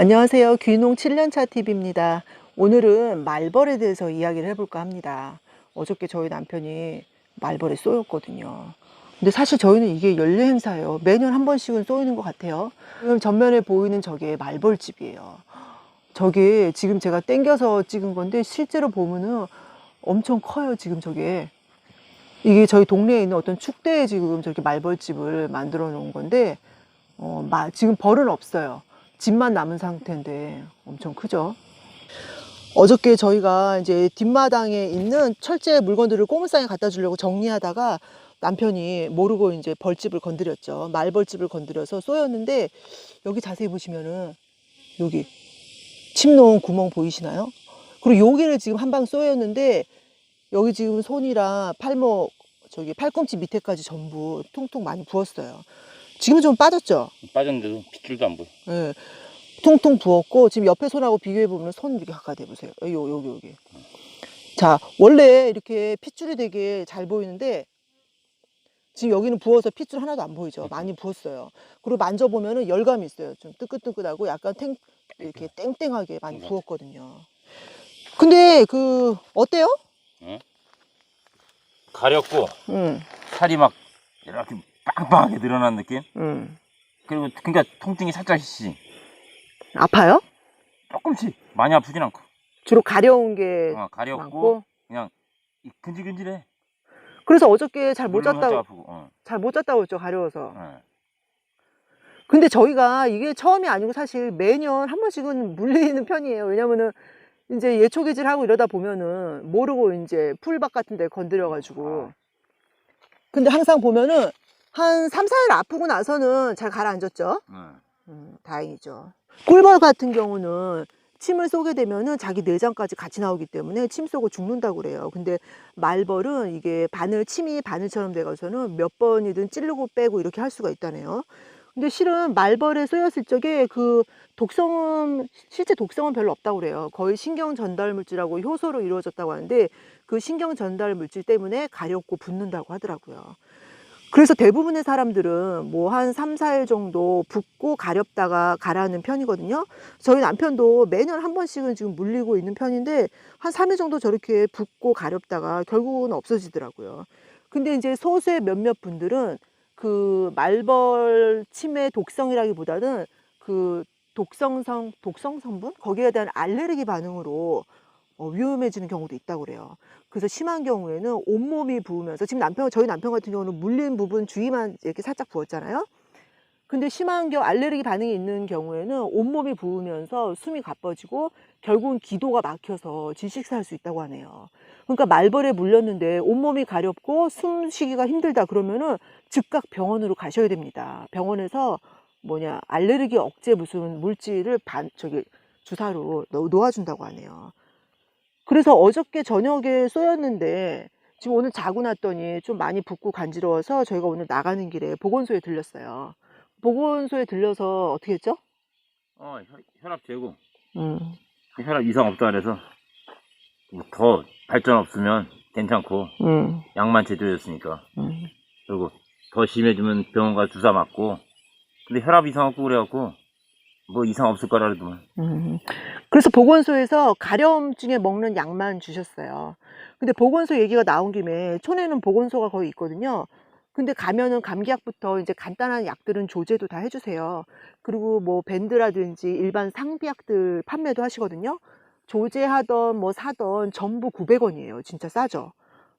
안녕하세요. 귀농 7년차 TV입니다. 오늘은 말벌에 대해서 이야기를 해볼까 합니다. 어저께 저희 남편이 말벌에 쏘였거든요. 근데 사실 저희는 이게 연례 행사예요. 매년 한 번씩은 쏘이는 것 같아요. 지금 전면에 보이는 저게 말벌집이에요. 저게 지금 제가 땡겨서 찍은 건데 실제로 보면은 엄청 커요. 지금 저게. 이게 저희 동네에 있는 어떤 축대에 지금 저렇게 말벌집을 만들어 놓은 건데 어, 마- 지금 벌은 없어요. 집만 남은 상태인데 엄청 크죠. 어저께 저희가 이제 뒷마당에 있는 철제 물건들을 꼬물상에 갖다 주려고 정리하다가 남편이 모르고 이제 벌집을 건드렸죠. 말벌집을 건드려서 쏘였는데 여기 자세히 보시면은 여기 침 놓은 구멍 보이시나요? 그리고 여기를 지금 한 방 쏘였는데 여기 지금 손이랑 팔목 저기 팔꿈치 밑에까지 전부 통통 많이 부었어요. 지금 좀 빠졌죠? 빠졌는데도 핏줄도 안 보여. 예. 통통 부었고 지금 옆에 손하고 비교해 보면 손 이렇게 가까이 대 보세요. 요 여기 여기. 자 원래 이렇게 핏줄이 되게 잘 보이는데 지금 여기는 부어서 핏줄 하나도 안 보이죠. 많이 부었어요. 그리고 만져보면은 열감이 있어요. 좀 뜨끈뜨끈하고 약간 탱 이렇게 땡땡하게 많이 부었거든요. 근데 그 어때요? 가렵고 음, 살이 막 이렇게 빵빵하게 늘어난 느낌? 음. 그리고 그러니까 통증이 살짝씩 아파요? 조금씩 많이 아프진 않고 주로 가려운 게 어, 가렵고 많고. 그냥 이 근질근질해. 그래서 어저께 잘 못 물론 살짝 잤다고 아프고. 어, 잘 못 잤다고 했죠 가려워서. 어. 근데 저희가 이게 처음이 아니고 사실 매년 한 번씩은 물리는 편이에요. 왜냐면은 이제 예초기질 하고 이러다 보면은 모르고 이제 풀밭 같은 데 건드려가지고. 근데 항상 보면은 한 3, 4일 아프고 나서는 잘 가라앉았죠. 어. 음, 다행이죠. 꿀벌 같은 경우는 침을 쏘게 되면은 자기 내장까지 같이 나오기 때문에 침 쏘고 죽는다고 그래요. 근데 말벌은 이게 바늘, 침이 바늘처럼 돼가서는 몇 번이든 찌르고 빼고 이렇게 할 수가 있다네요. 근데 실은 말벌에 쏘였을 적에 그 독성은, 실제 독성은 별로 없다고 그래요. 거의 신경 전달 물질하고 효소로 이루어졌다고 하는데 그 신경 전달 물질 때문에 가렵고 붓는다고 하더라고요. 그래서 대부분의 사람들은 뭐한 3, 4일 정도 붓고 가렵다가 가라앉는 편이거든요. 저희 남편도 매년 한 번씩은 지금 물리고 있는 편인데 한 3일 정도 저렇게 붓고 가렵다가 결국은 없어지더라고요. 근데 이제 소수의 몇몇 분들은 그 말벌 침의 독성이라기보다는 그 독성성, 독성 성분? 거기에 대한 알레르기 반응으로 어, 위험해지는 경우도 있다고 그래요. 그래서 심한 경우에는 온몸이 부으면서 지금 남편 저희 남편 같은 경우는 물린 부분 주위만 이렇게 살짝 부었잖아요. 근데 심한 경우 알레르기 반응이 있는 경우에는 온몸이 부으면서 숨이 가빠지고 결국은 기도가 막혀서 질식사할 수 있다고 하네요. 그러니까 말벌에 물렸는데 온몸이 가렵고 숨쉬기가 힘들다 그러면은 즉각 병원으로 가셔야 됩니다. 병원에서 뭐냐 알레르기 억제 무슨 물질을 반 저기 주사로 넣- 놓아준다고 하네요. 그래서 어저께 저녁에 쏘였는데 지금 오늘 자고 났더니 좀 많이 붓고 간지러워서 저희가 오늘 나가는 길에 보건소에 들렸어요. 보건소에 들려서 어떻게 했죠? 어, 혈, 혈압 재고 음, 혈압 이상 없다 그래서 뭐더 발전 없으면 괜찮고 음, 약만 제조였으니까 음. 그리고 더 심해지면 병원 가 주사 맞고 근데 혈압 이상 없고 그래갖고 뭐 이상 없을 거라 그러더만 음. 그래서 보건소에서 가려움증에 먹는 약만 주셨어요. 근데 보건소 얘기가 나온 김에 촌에는 보건소가 거의 있거든요. 근데 가면은 감기약부터 이제 간단한 약들은 조제도 다 해주세요. 그리고 뭐 밴드라든지 일반 상비약들 판매도 하시거든요. 조제하던 뭐 사던 전부 900원이에요. 진짜 싸죠.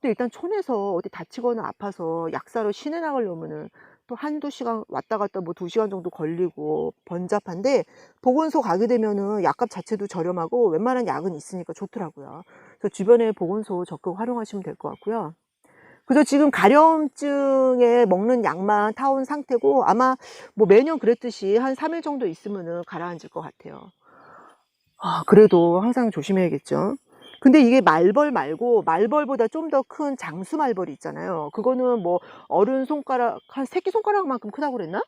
근데 일단 촌에서 어디 다치거나 아파서 약 사러 시내 나가려면은 또 한두 시간 왔다 갔다 뭐 두 시간 정도 걸리고 번잡한데 보건소 가게 되면은 약값 자체도 저렴하고 웬만한 약은 있으니까 좋더라고요. 그래서 주변에 보건소 적극 활용하시면 될 것 같고요. 그래서 지금 가려움증에 먹는 약만 타온 상태고 아마 뭐 매년 그랬듯이 한 3일 정도 있으면은 가라앉을 것 같아요. 아, 그래도 항상 조심해야겠죠. 근데 이게 말벌 말고 말벌보다 좀 더 큰 장수 말벌이 있잖아요. 그거는 뭐 어른 손가락 한 새끼 손가락만큼 크다고 그랬나?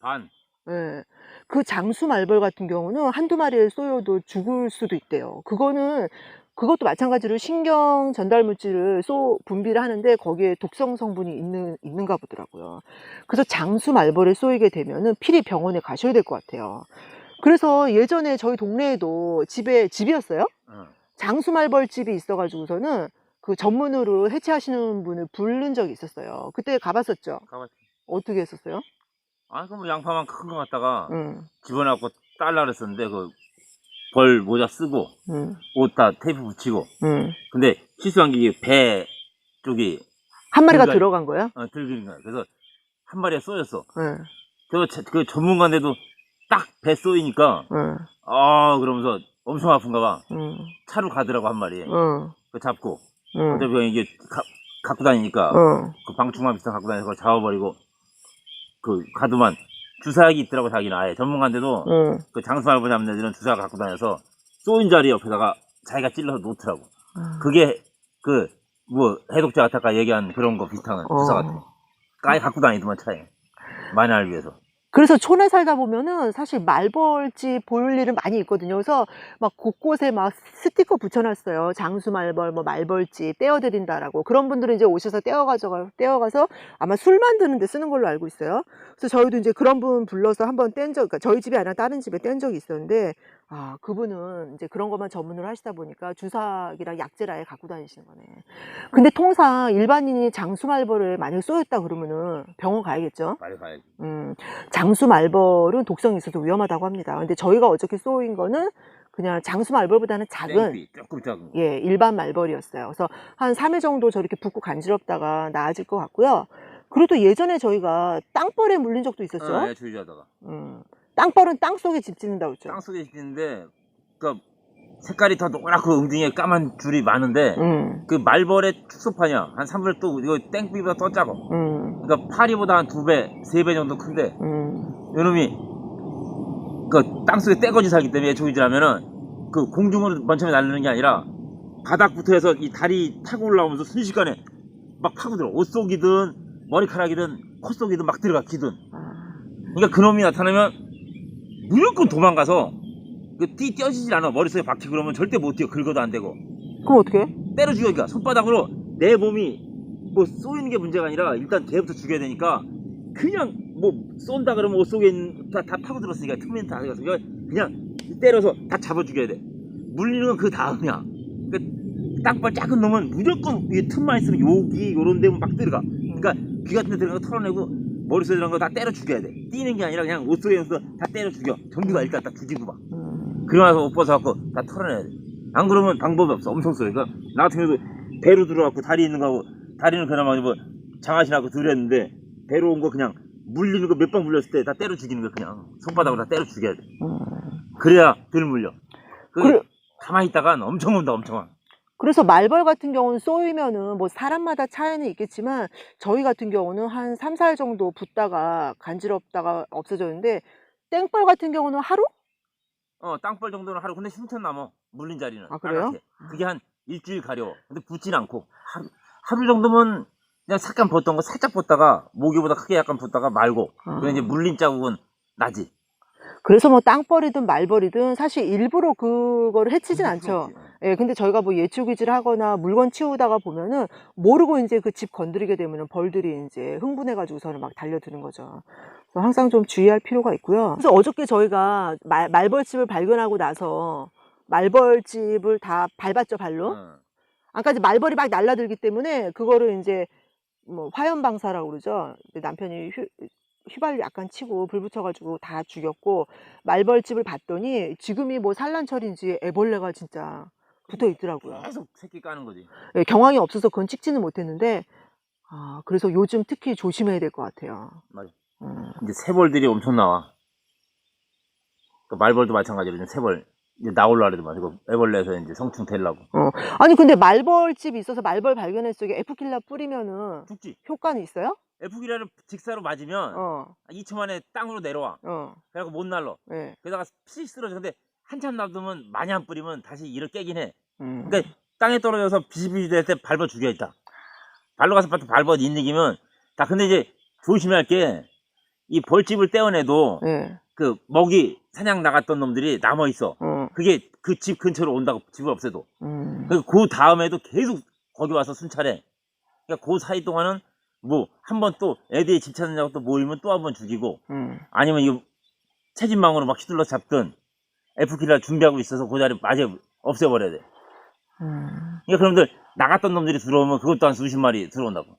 반 예. 그 장수 말벌 같은 경우는 한두 마리에 쏘여도 죽을 수도 있대요. 그거는 그것도 마찬가지로 신경 전달 물질을 쏘 분비를 하는데 거기에 독성 성분이 있는 있는가 보더라고요. 그래서 장수 말벌에 쏘이게 되면은 필히 병원에 가셔야 될 것 같아요. 그래서 예전에 저희 동네에도 집에 집이었어요. 어. 장수말벌집이 있어가지고서는 그 전문으로 해체하시는 분을 부른 적이 있었어요. 그때 가봤었죠. 가봤지. 어떻게 했었어요? 아, 그럼 양파만 큰 거 갖다가 응, 집어넣고 딸라 그랬었는데, 그, 벌 모자 쓰고, 응, 옷다 테이프 붙이고. 응. 근데 실수한 게 배 쪽이, 한 마리가 그러니까- 들어간 거야? 어, 들기는 거야. 그래서 한 마리에 쏘였어. 응, 그래서 자- 그 전문가인데도 딱 배 쏘이니까, 응, 아, 그러면서 엄청 아픈가 봐. 응, 차로 가더라고, 한 마리. 응, 그 잡고. 응, 어차피 그냥 이게 가- 갖고 다니니까, 응. 그 방충망 비슷한 거 갖고 다니서 잡아버리고, 그 가두만 주사약이 있더라고, 자기는 아예. 전문가인데도, 응. 그 장수말벌 잡는 애들은 주사 갖고 다녀서 쏘인 자리 옆에다가 자기가 찔러서 놓더라고. 그게 그 뭐 해독자 같아까 얘기한 그런 거 비슷한 주사 같은 거. 까이 갖고 다니더만 차에. 알기 위해서. 그래서 촌에 살다 보면은 사실 말벌집 볼 일은 많이 있거든요. 그래서 막 곳곳에 막 스티커 붙여놨어요. 장수 말벌, 뭐 말벌집 떼어드린다라고. 그런 분들은 이제 오셔서 떼어가서, 떼어가서 아마 술 만드는 데 쓰는 걸로 알고 있어요. 그래서 저희도 이제 그런 분 불러서 한번 뗀 적, 그러니까 저희 집이 아니라 다른 집에 뗀 적이 있었는데, 아, 그분은 이제 그런 것만 전문으로 하시다 보니까 주사기랑 약재를 아예 갖고 다니시는 거네. 근데 통상 일반인이 장수 말벌을 만약에 쏘였다 그러면은 병원 가야겠죠? 빨리 가야지. 음, 장수 말벌은 독성이 있어서 위험하다고 합니다. 근데 저희가 어저께 쏘인 거는 그냥 장수 말벌보다는 작은 땡비, 조금 작은 거. 예, 일반 말벌이었어요. 그래서 한 3일 정도 저렇게 붓고 간지럽다가 나아질 것 같고요. 그래도 예전에 저희가 땅벌에 물린 적도 있었죠. 어, 예, 주의하다가. 음, 땅벌은 땅 속에 집 짓는다고 했죠. 땅 속에 있는데, 그 색깔이 더 노랗고 웅덩이에 까만 줄이 많은데, 음, 그 말벌의 축소판이야. 한 3분의 또, 이거 땡비보다 더 작아. 음, 그러니까 파리보다 한 두 배, 세 배 정도 큰데, 음, 요놈이 그 땅속에 떼거지 살기 때문에 조이질하면은 그 공중으로 먼 처음에 날리는 게 아니라 바닥부터 해서 이 다리 타고 올라오면서 순식간에 막 파고들어 옷 속이든 머리카락이든 코 속이든 막 들어가 기든 아, 그러니까 그놈이 나타나면 무조건 도망가서 그뛰 뛰어지질 않아. 머릿속에 박히고 그러면 절대 못 뛰어. 긁어도 안 되고. 그럼 어떻게? 때려 죽여니까. 손바닥으로 내 몸이 뭐 쏘이는 게 문제가 아니라 일단 걔부터 죽여야 되니까 그냥 뭐 쏜다 그러면 옷 속에 있는 다, 다 파고들었으니까 틈면 다 들어가서 그냥 때려서 다 잡아 죽여야 돼. 물리는 건 그 다음이야. 그 땅벌 작은 놈은 무조건 이 틈만 있으면 여기 요런 데면 막 들어가. 그러니까 귀 같은 데 들어간 거 털어내고 머릿속에 들어간 거다 때려 죽여야 돼 뛰는 게 아니라 그냥 옷 속에 있어서 다 때려 죽여 다 일단 다 죽이고 막 음, 그러고 옷 벗어갖고 다 털어내야 돼. 안 그러면 방법이 없어. 엄청 쏘여. 그러니까 나 같은 경우도 배로 들어갖고 다리 있는 거하고 다리는 그나마 뭐 장아신하고 들였는데 배로 온 거 그냥 물리는 거 몇 방 물렸을 때 다 때려 죽이는 거 그냥 손바닥으로 다 때려 죽여야 돼. 음. 그래야 덜 물려. 그 그래- 가만히 있다간 엄청 온다 엄청 와. 그래서 말벌 같은 경우는 쏘이면은 뭐 사람마다 차이는 있겠지만 저희 같은 경우는 한 3, 4일 정도 붙다가 간지럽다가 없어졌는데 땡벌 같은 경우는 하루? 어 땅벌 정도는 하루 근데 흉터 남어 물린 자리는. 아, 그래요? 빨갛게. 그게 한 일주일 가려워. 근데 붙진 않고 하루 하루 정도면 그냥 잠깐 벗던 거 살짝 벗다가 모기보다 크게 약간 벗다가 말고 아. 그냥 이제 물린 자국은 나지. 그래서 뭐 땅벌이든 말벌이든 사실 일부러 그거를 해치진 않죠. 없지. 예, 근데 저희가 뭐 예추기질 하거나 물건 치우다가 보면은 모르고 이제 그 집 건드리게 되면은 벌들이 이제 흥분해가지고서는 막 달려드는 거죠. 그래서 항상 좀 주의할 필요가 있고요. 그래서 어저께 저희가 말, 말벌집을 발견하고 나서 말벌집을 다 밟았죠, 발로. 응. 아까지 말벌이 막 날라들기 때문에 그거를 이제 뭐 화염 방사라고 그러죠. 근데 남편이 휘, 휘발유 약간 치고 불 붙여가지고 다 죽였고 말벌집을 봤더니 지금이 뭐 산란철인지 애벌레가 진짜 붙어 있더라고요. 계속 새끼 까는 거지. 예, 경황이 없어서 그건 찍지는 못했는데 아 그래서 요즘 특히 조심해야 될 것 같아요. 맞아. 음, 이제 새벌들이 엄청 나와. 그 말벌도 마찬가지로 지금 새벌 이제 나올라 그래도 이거 애벌레에서 이제 성충 되려고 아니 근데 말벌집이 있어서 말벌 발견했을 적에 에프킬라 뿌리면은 죽지. 효과는 있어요? 에프기라를 직사로 맞으면 어, 2초 만에 땅으로 내려와. 어, 그래갖고 못 날러. 예. 게다가 피 쓰러져. 근데 한참 놔두면 많이 안 뿌리면 다시 일을 깨긴 해. 음. 그러니까 땅에 떨어져서 비실비실 될때 밟아 죽여야겠다. 발로 가서 밟아 인내기면 다 근데 이제 조심할 게 이 벌집을 떼어내도 예. 그 먹이 사냥 나갔던 놈들이 남아 있어. 어, 그게 그 집 근처로 온다고 집을 없애도. 음. 그, 그 다음에도 계속 거기 와서 순찰해. 그러니까 그 사이 동안은 뭐 한 번 또 애들이 집 찾느냐고 또 모이면 또 한 번 죽이고 음. 아니면 이거 채집망으로 막 휘둘러 잡든 F킬러 준비하고 있어서 그 자리 마저 없애버려야 돼. 음. 그러니까 그놈들 나갔던 놈들이 들어오면 그것도 한 수십 마리 들어온다고.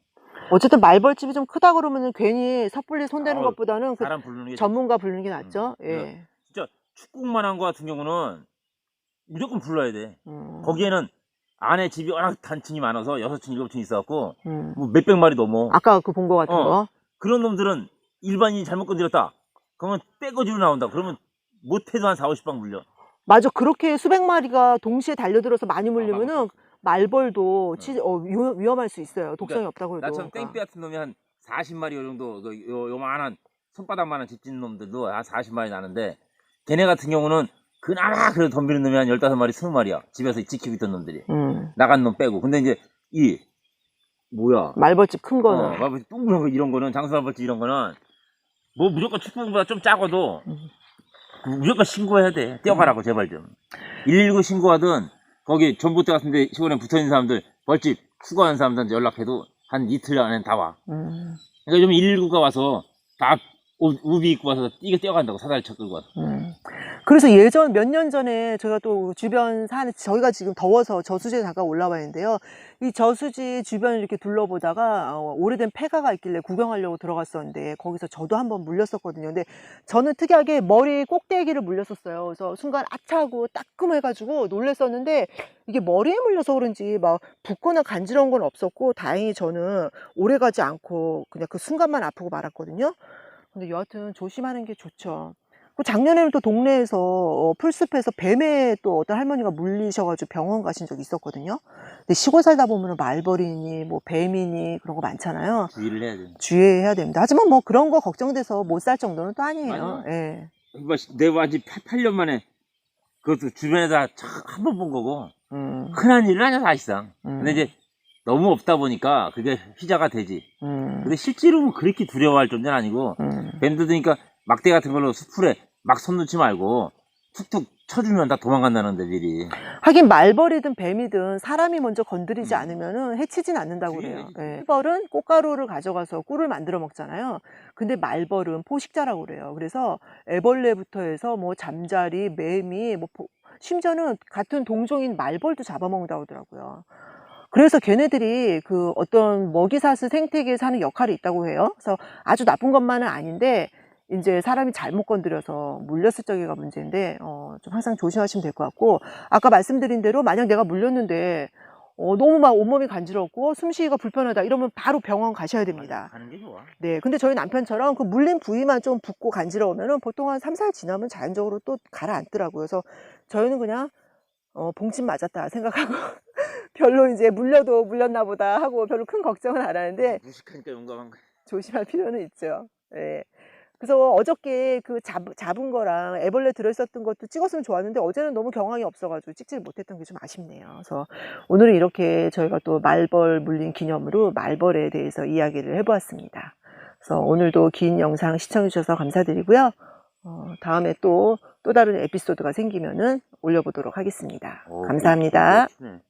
어쨌든 말벌집이 좀 크다 그러면은 괜히 섣불리 손대는 아우, 것보다는 그 사람 부르는 게 전문가 부르는 게 낫죠. 음. 예. 진짜 축구만 한 거 같은 경우는 무조건 불러야 돼. 음. 거기에는 안에 집이 워낙 단층이 많아서 여섯 층 일곱 층 있어갖고 음. 뭐 몇백 마리 넘어. 아까 그 본 거 같은 어. 거. 그런 놈들은 일반인이 잘못 건드렸다. 그러면 떼거지로 나온다. 그러면 못해도 한 4, 50방 물려. 맞아. 그렇게 수백 마리가 동시에 달려들어서 많이 아, 물리면은 말벌도 치, 어, 위험, 위험할 수 있어요. 독성이 없다고 해도. 나처럼 그러니까. 땡볕 같은 놈이 한 40마리 요 정도, 그 요, 요만한 손바닥만한 집진 놈들도 한 40마리 나는데, 걔네 같은 경우는 그나마 그래도 덤비는 놈이 한 15마리, 20마리야. 집에서 지키고 있던 놈들이. 음. 나간 놈 빼고. 근데 이제, 이, 뭐야. 말벌집 큰 거는. 어, 말벌 둥그런 거 이런 거는, 장수 말벌집 이런 거는, 뭐 무조건 축구공보다 좀 작아도, 음. 그 무조건 신고해야 돼. 뛰어가라고, 제발 좀. 119 신고하든, 거기 전봇대 같은데 시골에 붙어 있는 사람들, 벌집 수거하는 사람들한테 연락해도 한 이틀 안에 다 와. 음. 그러니까 좀 119가 와서 다 우- 우비 입고 와서 뛰게 뛰어간다고 사다리차 끌고 와서. 음. 그래서 예전 몇 년 전에 저희가 또 주변 산 저희가 지금 더워서 저수지에 잠깐 올라와 있는데요. 이 저수지 주변을 이렇게 둘러보다가 어, 오래된 폐가가 있길래 구경하려고 들어갔었는데 거기서 저도 한번 물렸었거든요. 근데 저는 특이하게 머리 꼭대기를 물렸었어요. 그래서 순간 아차하고 따끔해가지고 놀랬었는데 이게 머리에 물려서 그런지 막 붓거나 간지러운 건 없었고 다행히 저는 오래 가지 않고 그냥 그 순간만 아프고 말았거든요. 근데 여하튼 조심하는 게 좋죠. 그 작년에는 또 동네에서 어, 풀숲에서 뱀에 또 어떤 할머니가 물리셔가지고 병원 가신 적이 있었거든요. 근데 시골 살다 보면 말벌이니 뭐 뱀이니 그런 거 많잖아요. 주의를 해야 돼. 주의해야 됩니다. 하지만 뭐 그런 거 걱정돼서 못 살 정도는 또 아니에요. 예. 내가 완전 8년 만에 그것도 주변에다 한 번 본 거고 음, 흔한 일은 아니야 사실상. 음, 근데 이제 너무 없다 보니까 그게 휘자가 되지. 음, 근데 실제로 그렇게 두려워할 정도는 아니고 음, 뱀도 드니까 막대 같은 걸로 수풀에 막손 놓지 말고 툭툭 쳐주면 다 도망간다는 데들이. 하긴 말벌이든 뱀이든 사람이 먼저 건드리지 음. 않으면은 해치진 않는다고 그래요. 주의해야지. 예. 벌은 꽃가루를 가져가서 꿀을 만들어 먹잖아요. 근데 말벌은 포식자라고 그래요. 그래서 애벌레부터 해서 뭐 잠자리, 매미, 뭐 포- 심지어는 같은 동종인 말벌도 잡아먹는다고 하더라고요. 그래서 걔네들이 그 어떤 먹이사슬 생태계에 사는 역할이 있다고 해요. 그래서 아주 나쁜 것만은 아닌데 이제 사람이 잘못 건드려서 물렸을 적이가 문제인데 어, 좀 항상 조심하시면 될 것 같고 아까 말씀드린 대로 만약 내가 물렸는데 어, 너무 막 온몸이 간지럽고 숨쉬기가 불편하다 이러면 바로 병원 가셔야 됩니다. 가는 게 좋아. 네, 근데 저희 남편처럼 그 물린 부위만 좀 붓고 간지러우면은 보통 한 3, 4일 지나면 자연적으로 또 가라앉더라고요. 그래서 저희는 그냥 어, 봉침 맞았다 생각하고 별로 이제 물려도 물렸나 보다 하고 별로 큰 걱정은 안 하는데 무식하니까 용감한 거야. 조심할 필요는 있죠. 예. 그래서 어저께 그 잡, 잡은 거랑 애벌레 들어있었던 것도 찍었으면 좋았는데 어제는 너무 경황이 없어가지고 찍지 못했던 게 좀 아쉽네요. 그래서 오늘은 이렇게 저희가 또 말벌 물린 기념으로 말벌에 대해서 이야기를 해보았습니다. 그래서 오늘도 긴 영상 시청해주셔서 감사드리고요. 어, 다음에 또, 또 다른 에피소드가 생기면은 올려보도록 하겠습니다. 어, 감사합니다. 그렇네.